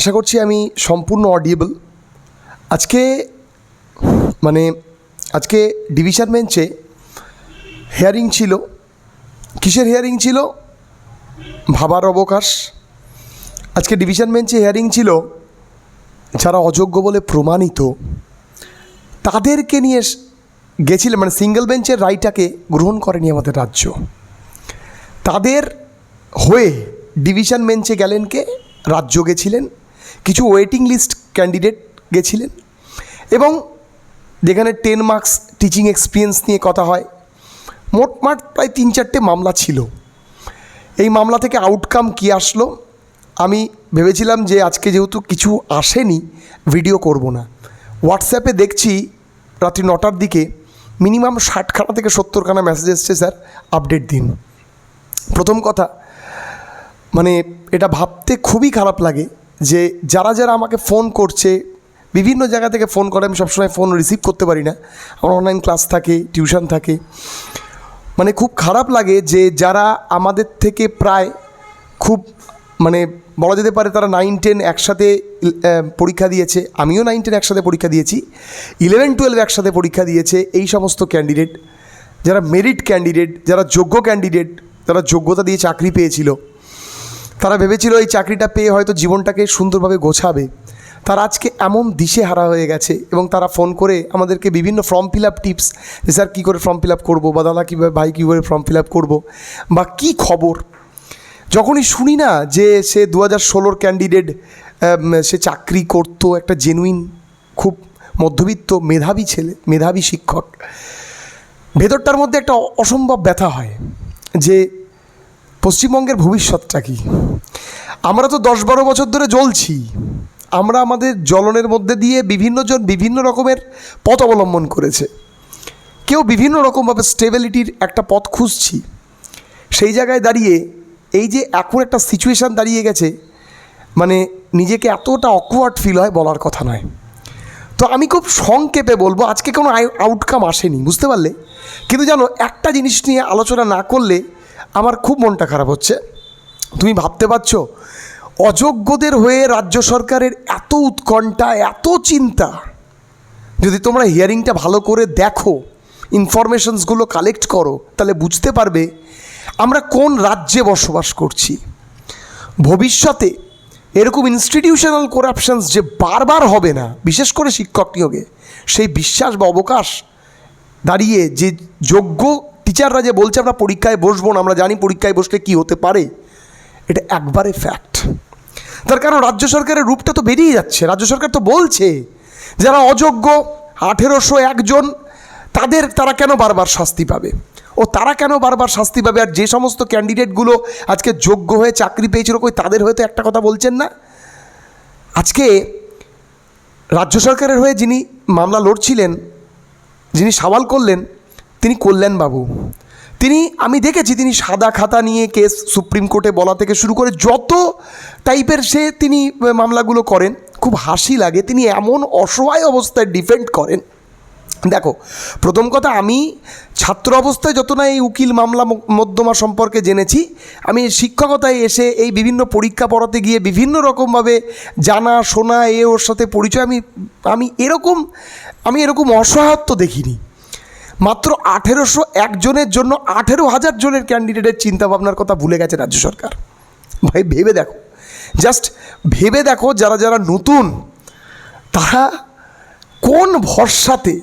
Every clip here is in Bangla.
আশা করছি আমি সম্পূর্ণ অডিয়েবল আজকে মানে আজকে ডিভিশন বেঞ্চে হেয়ারিং ছিল। কিসের হেয়ারিং ছিল? ভাবার অবকাশ। আজকে ডিভিশন বেঞ্চে হেয়ারিং ছিল যারা অযোগ্য বলে প্রমাণিত। তাদেরকে নিয়ে গেছিলেন মানে সিঙ্গেল বেঞ্চের রায়টাকে গ্রহণ করেনি আমাদের রাজ্য। তাদের হয়ে ডিভিশন বেঞ্চে গেলেন কে? রাজ্য গেছিলেন কিছু ওয়েটিং লিস্ট ক্যান্ডিডেট গেছিলেন এবং যেখানে টেন মার্কস টিচিং এক্সপিরিয়েন্স নিয়ে কথা হয় মোটমাট প্রায় তিন চারটে মামলা ছিল। এই মামলা থেকে আউটকাম কী আসলো? আমি ভেবেছিলাম যে আজকে যেহেতু কিছু আসেনি ভিডিও করব না। হোয়াটসঅ্যাপে দেখছি রাত্রি নটার দিকে মিনিমাম ষাটখানা থেকে সত্তরখানা মেসেজ এসছে, স্যার আপডেট দিন। প্রথম কথা মানে এটা ভাবতে খুবই খারাপ লাগে যে যারা যারা আমাকে ফোন করছে, বিভিন্ন জায়গা থেকে ফোন করে, আমি সবসময় ফোন রিসিভ করতে পারি না। আমার অনলাইন ক্লাস থাকে টিউশন থাকে। মানে খুব খারাপ লাগে যে যারা আমাদের থেকে প্রায় খুব মানে বলা যেতে পারে তারা নাইন টেন একসাথে পরীক্ষা দিয়েছে। আমিও নাইন টেন একসাথে পরীক্ষা দিয়েছি। ইলেভেন টুয়েলভ একসাথে পরীক্ষা দিয়েছে এই সমস্ত ক্যান্ডিডেট যারা মেরিট ক্যান্ডিডেট যারা যোগ্য ক্যান্ডিডেট যারা যোগ্যতা দিয়ে চাকরি পেয়েছিল। তারা ভেবেছিল এই চাকরিটা পেয়ে হয়তো জীবনটাকে সুন্দরভাবে গোছাবে। তারা আজকে এমন দিশে হারা হয়ে গেছে এবং তারা ফোন করে আমাদেরকে বিভিন্ন ফর্ম ফিল আপ টিপস যে, স্যার, কী করে ফর্ম ফিল আপ করব? বা, দাদা, কীভাবে, ভাই কীভাবে ফর্ম ফিল আপ করব? বা, কী খবর? যখনই শুনি না যে, সে দু হাজার ষোলোর ক্যান্ডিডেট সে চাকরি করতো একটা জেনুইন খুব মধ্যবিত্ত মেধাবী ছেলে, মেধাবী শিক্ষক। ভেতরটার মধ্যে একটা অসম্ভব ব্যথা হয় যে পশ্চিমবঙ্গের ভবিষ্যৎটা কি? আমরা তো দশ বারো বছর ধরে জ্বলছি। আমরা আমাদের জ্বলনের মধ্যে দিয়ে বিভিন্নজন বিভিন্ন রকমের পথ অবলম্বন করেছে। কেউ বিভিন্ন রকমভাবে স্টেবিলিটির একটা পথ খুঁজছি। সেই জায়গায় দাঁড়িয়ে এই যে এখন একটা সিচুয়েশান দাঁড়িয়ে গেছে মানে নিজেকে এতটা অকওয়ার্ড ফিল হয় বলার কথা নয়। তো আমি খুব সংক্ষেপে বলব, আজকে কোনো আউটকাম আসেনি, বুঝতে পারলে? কিন্তু জানো, একটা জিনিস নিয়ে আলোচনা না করলে আমার খুব মনটা খারাপ হচ্ছে। তুমি ভাবতে পারছ? অযোগ্যদের হয়ে রাজ্য সরকারের এত উৎকণ্ঠা, এত চিন্তা। যদি তোমরা হিয়ারিংটা ভালো করে দেখো ইনফরমেশনসগুলো কালেক্ট করো, তাহলে বুঝতে পারবে আমরা কোন রাজ্যে বসবাস করছি। ভবিষ্যতে এরকম ইনস্টিটিউশনাল করাপশনস যে বারবার হবে না, বিশেষ করে শিক্ষক নিয়োগে, সেই বিশ্বাস বা অবকাশ দাঁড়িয়ে যে যোগ্য টিচাররা যে বলছে, আমরা পরীক্ষায় বসবো না, আমরা জানি পরীক্ষায় বসলে কি হতে পারে। এটা একবারে ফ্যাক্ট তার কারণ রাজ্য সরকারের রূপটা তো বেরিয়ে যাচ্ছে। রাজ্য সরকার তো বলছে, যারা অযোগ্য আঠেরোশো একজন তাদের তারা কেন বারবার শাস্তি পাবে? ও তারা কেন বারবার শাস্তি পাবে? আর যে সমস্ত ক্যান্ডিডেটগুলো আজকে যোগ্য হয়ে চাকরি পেয়েছিল কই, তাদের হয়তো একটা কথা বলছেন না? আজকে রাজ্য সরকারের হয়ে যিনি মামলা লড়ছিলেন, যিনি সওয়াল করলেন তিনি কল্যাণবাবু তিনি, আমি দেখেছি তিনি সাদা খাতা নিয়ে কেস সুপ্রিম কোর্টে বলা থেকে শুরু করে যত টাইপের সে তিনি মামলাগুলো করেন, খুব হাসি লাগে। তিনি এমন অসহায় অবস্থায় ডিফেন্ড করেন। দেখো, প্রথম কথা, আমি ছাত্র অবস্থায় যত না এই উকিল মামলা মধ্যমা সম্পর্কে জেনেছি, আমি শিক্ষকতায় এসে এই বিভিন্ন পরীক্ষা পড়াতে গিয়ে বিভিন্ন রকমভাবে জানা, শোনা, এ ওর সাথে পরিচয়, আমি আমি এরকম আমি এরকম অসহায়ত্ব দেখিনি। মাত্র আঠেরোশো একজনের জন্য আঠেরো হাজার জনের ক্যান্ডিডেটের চিন্তাভাবনার কথা ভুলে গেছে রাজ্য সরকার। ভাই, ভেবে দেখো। জাস্ট ভেবে দেখো যারা যারা নতুন, তারা কোন ভরসাতে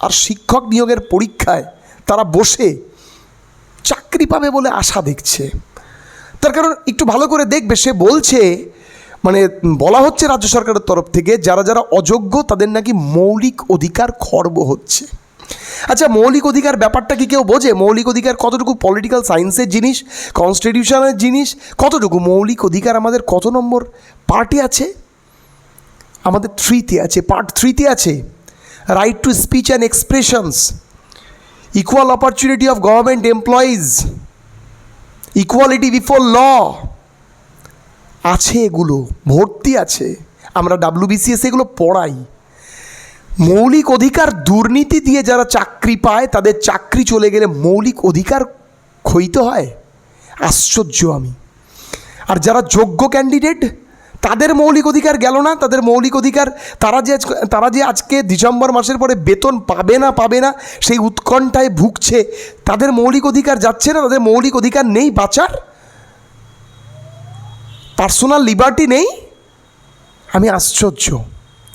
আর শিক্ষক নিয়োগের পরীক্ষায় তারা বসে চাকরি পাবে বলে আশা দেখছে? তার কারণ একটু ভালো করে দেখবে, সে বলছে মানে বলা হচ্ছে রাজ্য সরকারের তরফ থেকে, যারা যারা অযোগ্য তাদের নাকি মৌলিক অধিকার খর্ব হচ্ছে। আচ্ছা মৌলিক অধিকার ব্যাপারটা কি কেউ বোঝে? মৌলিক অধিকার কতটুকু পলিটিক্যাল সায়েন্সের জিনিস কনস্টিটিউশনের জিনিস? কতটুকু মৌলিক অধিকার আমাদের কত নম্বর পার্টে আছে? আমাদের থ্রিতে আছে পার্ট থ্রিতে আছে। Right to speech and expressions equal opportunity of government employees equality before law আছে এগুলো, ভর্তি আছে। আমরা ডাব্লিউবিসিএস এগুলো পড়াই। মৌলিক অধিকার দুর্নীতি দিয়ে যারা চাকরি পায়, তাদের চাকরি চলে গেলে মৌলিক অধিকার ক্ষয়িত হয়। আশ্চর্য আমি। আর যারা যোগ্য ক্যান্ডিডেট তাদের মৌলিক অধিকার গেল না। তাদের মৌলিক অধিকার তারা যে তারা যে আজকে ডিসেম্বর মাসের পরে বেতন পাবে না পাবে না, সেই উৎকণ্ঠায় ভুগছে, তাদের মৌলিক অধিকার যাচ্ছে না, তাদের মৌলিক অধিকার নেই বাঁচার। পার্সোনাল লিবার্টি নেই। আমি আশ্চর্য।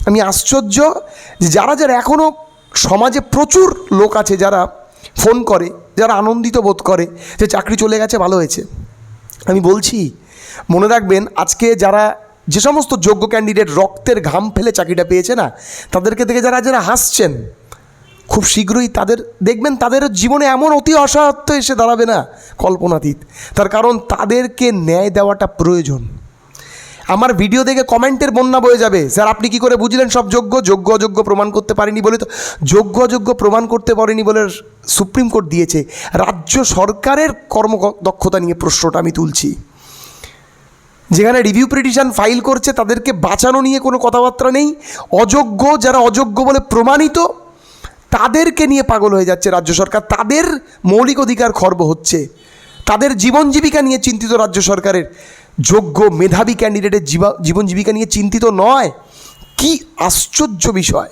আমি আশ্চর্য যে যারা যারা এখনও সমাজে প্রচুর লোক আছে যারা ফোন করে, যারা আনন্দিত বোধ করে যে চাকরি চলে গেছে, ভালো হয়েছে। আমি বলছি, মনে রাখবেন, আজকে যারা যে সমস্ত যোগ্য ক্যান্ডিডেট রক্তের ঘাম ফেলে চাকরিটা পেয়েছে না, তাদেরকে দেখে যারা যারা হাসছেন, খুব শীঘ্রই তাদের, দেখবেন তাদের জীবনে এমন অতি অসহায়ত্ব এসে দাঁড়াবে না, কল্পনাতীত। তার কারণ তাদেরকে ন্যায় দেওয়াটা প্রয়োজন। আমার ভিডিও দেখে কমেন্টের বন্যা বয়ে যাবে। স্যার, আপনি কি করে বুঝলেন সব যোগ্য? যোগ্য অযোগ্য প্রমাণ করতে পারেনি বলে তো যোগ্য অযোগ্য প্রমাণ করতে পারেনি বলে সুপ্রিম কোর্ট দিয়েছে। রাজ্য সরকারের কর্মদক্ষতা নিয়ে প্রশ্নটা আমি তুলছি। যেখানে রিভিউ পিটিশন ফাইল করছে, তাদেরকে বাঁচানো নিয়ে কোনো কথাবার্তা নেই। অযোগ্য, যারা অযোগ্য বলে প্রমাণিত, তাদেরকে নিয়ে পাগল হয়ে যাচ্ছে রাজ্য সরকার। তাদের মৌলিক অধিকার খর্ব হচ্ছে। তাদের জীবন জীবিকা নিয়ে চিন্তিত রাজ্য সরকারের। যোগ্য মেধাবী ক্যান্ডিডেটের জীবা জীবন জীবিকা নিয়ে চিন্তিত নয়। কি আশ্চর্য বিষয়।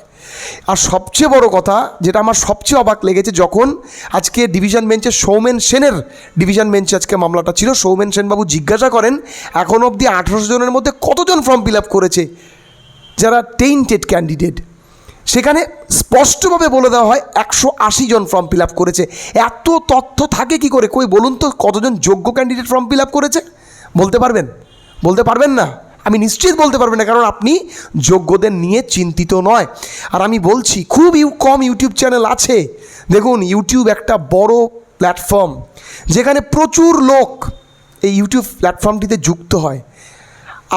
আর সবচেয়ে বড় কথা, যেটা আমার সবচেয়ে অবাক লেগেছে, যখন আজকে ডিভিশন বেঞ্চে সৌমেন সেনের ডিভিশন বেঞ্চে আজকে মামলাটা ছিল, সৌমেন সেনবাবু জিজ্ঞাসা করেন, এখন অবধি আঠেরোশো জনের মধ্যে কতজন ফর্ম ফিল আপ করেছে? যারা টেইনটেড ক্যান্ডিডেট সেখানে স্পষ্টভাবে বলে দেওয়া হয়, একশো আশি জন ফর্ম ফিল আপ করেছে। এত তথ্য থাকে কি করে? কই বলুন তো, কতজন যোগ্য ক্যান্ডিডেট ফর্ম ফিল আপ করেছে? বলতে পারবেন? বলতে পারবেন না? আমি নিশ্চিত বলতে পারবেন না, কারণ আপনি যোগ্যদের নিয়ে চিন্তিত নয়। আর আমি বলছি, খুব কম ইউটিউব চ্যানেল আছে। দেখুন, ইউটিউব একটা বড় প্ল্যাটফর্ম যেখানে প্রচুর লোক এই ইউটিউব প্ল্যাটফর্মটিতে যুক্ত হয়।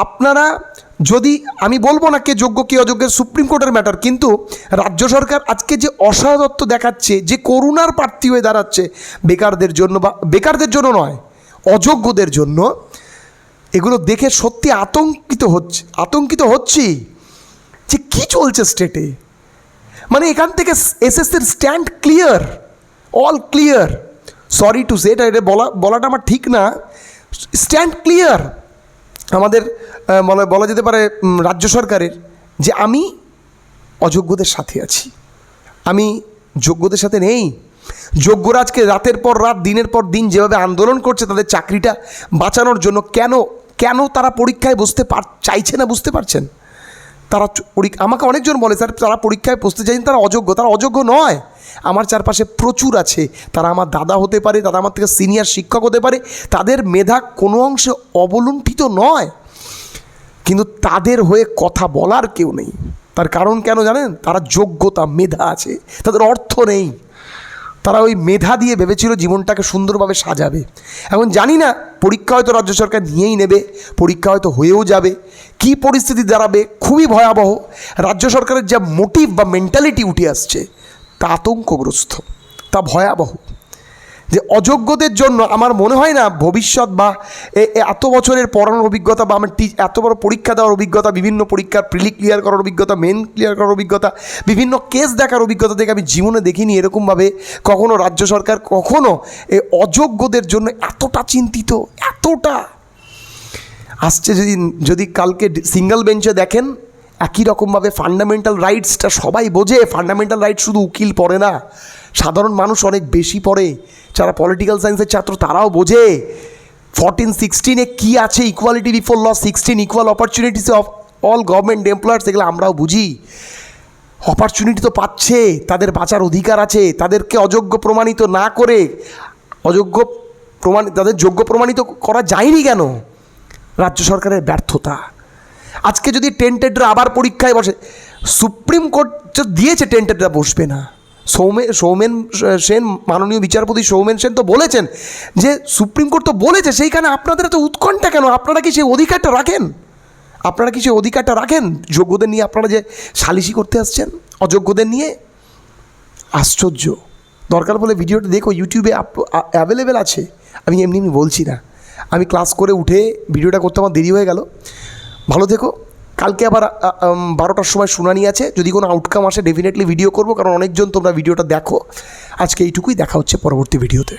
আপনারা যদি আমি বলব না কে যোগ্য, কে অযোগ্যের সুপ্রিম কোর্টের ম্যাটার, কিন্তু রাজ্য সরকার আজকে যে অসহায়ত্ব দেখাচ্ছে, যে করুণার প্রার্থী হয়ে দাঁড়াচ্ছে, বেকারদের জন্য বা বেকারদের জন্য নয়, অযোগ্যদের জন্য, এগুলো দেখে সত্যি আতঙ্কিত হচ্ছে, আতঙ্কিত হচ্ছি যে কি চলছে স্টেটে মানে এখান থেকে এসএসসির stand clear all clear sorry to say এটা এটা বলা, বলাটা আমার ঠিক না। স্ট্যান্ড ক্লিয়ার আমাদের বলা বলা যেতে পারে রাজ্য সরকারের যে আমি অযোগ্যদের সাথে আছি। আমি যোগ্যদের সাথে নেই। যোগ্যরা আজকে রাতের পর রাত, দিনের পর দিন যেভাবে আন্দোলন করছে, তাদের চাকরিটা বাঁচানোর জন্য কেন কেন তারা পরীক্ষায় বসতে পার, চাইছে না, বুঝতে পারছেন? তারা আমাকে অনেকজন বলে, স্যার তারা পরীক্ষায় বসতে চাইছেন তারা অযোগ্য তারা অযোগ্য নয়। আমার চারপাশে প্রচুর আছে। তারা আমার দাদা হতে পারে, তারা আমার থেকে সিনিয়র শিক্ষক হতে পারে। তাদের মেধা কোনো অংশে অবলুণ্ঠিত নয়। কিন্তু তাদের হয়ে কথা বলার কেউ নেই। তার কারণ কেন জানেন? তারা যোগ্যতা, মেধা আছে। তাদের অর্থ নেই। তারা ওই মেধা দিয়ে ভেবেছিল জীবনটাকে সুন্দরভাবে সাজাবে। এখন জানি না, পরীক্ষা হয়তো রাজ্য সরকার নিয়েই নেবে, পরীক্ষা হয়তো হয়েও যাবে, কি পরিস্থিতি দাঁড়াবে, খুবই ভয়াবহ। রাজ্য সরকারের যা মোটিভ বা মেন্টালিটি উঠে আসছে, তা আতঙ্কগ্রস্ত, তা ভয়াবহ। যে অযোগ্যদের জন্য আমার মনে হয় না ভবিষ্যৎ বা এত বছরের পড়ানোর অভিজ্ঞতা বা আমার টি, এত বড় পরীক্ষা দেওয়ার অভিজ্ঞতা, বিভিন্ন পরীক্ষার প্রিলি ক্লিয়ার করার অভিজ্ঞতা মেন ক্লিয়ার করার অভিজ্ঞতা, বিভিন্ন কেস দেখার অভিজ্ঞতা থেকে আমি জীবনে দেখিনি এরকমভাবে কখনো রাজ্য সরকার কখনো এ, অযোগ্যদের জন্য এতটা চিন্তিত, এতটা। আসছে যদি যদি কালকে সিঙ্গেল বেঞ্চে দেখেন একই রকমভাবে ফান্ডামেন্টাল রাইটসটা সবাই বোঝে। ফান্ডামেন্টাল রাইটস শুধু উকিল পড়ে না। সাধারণ মানুষ অনেক বেশি পড়ে। যারা পলিটিক্যাল সায়েন্সের ছাত্র, তারাও বোঝে। ফোরটিন সিক্সটিনে কী আছে equality before law sixteen equal opportunities of all government employers এগুলো আমরাও বুঝি। অপরচুনিটি তো পাচ্ছে, তাদের বাঁচার অধিকার আছে, তাদেরকে অযোগ্য প্রমাণিত না করে, অযোগ্য প্রমাণ তাদের যোগ্য প্রমাণিত করা যায়নি কেন? রাজ্য সরকারের ব্যর্থতা। আজকে যদি টেন্টেডরা আবার পরীক্ষায় বসে, সুপ্রিম কোর্ট দিয়েছে টেন্টেডরা বসবে না। সৌমে, সৌমেন সেন, মাননীয় বিচারপতি সৌমেন সেন তো বলেছেন যে, সুপ্রিম কোর্ট তো বলেছে, সেইখানে আপনাদের এত উৎকণ্ঠা কেন? আপনারা কি সেই অধিকারটা রাখেন? আপনারা কি সেই অধিকারটা রাখেন? যোগ্যদের নিয়ে আপনারা যে সালিশি করতে আসছেন, অযোগ্যদের নিয়ে? আশ্চর্য। দরকার বলে ভিডিওটা দেখো ইউটিউবে অ্যাভেলেবেল আছে। আমি এমনি এমনি বলছি না। আমি ক্লাস করে উঠে ভিডিওটা করতে আমার দেরি হয়ে গেল। ভালো থেকো। কালকে আবার বারোটার সময় শুনানি আছে। যদি কোনো আউটকাম আসে ডেফিনেটলি ভিডিও করব, কারণ অনেকজন তোমরা ভিডিওটা দেখো। আজকে এইটুকুই, দেখা হচ্ছে পরবর্তী ভিডিওতে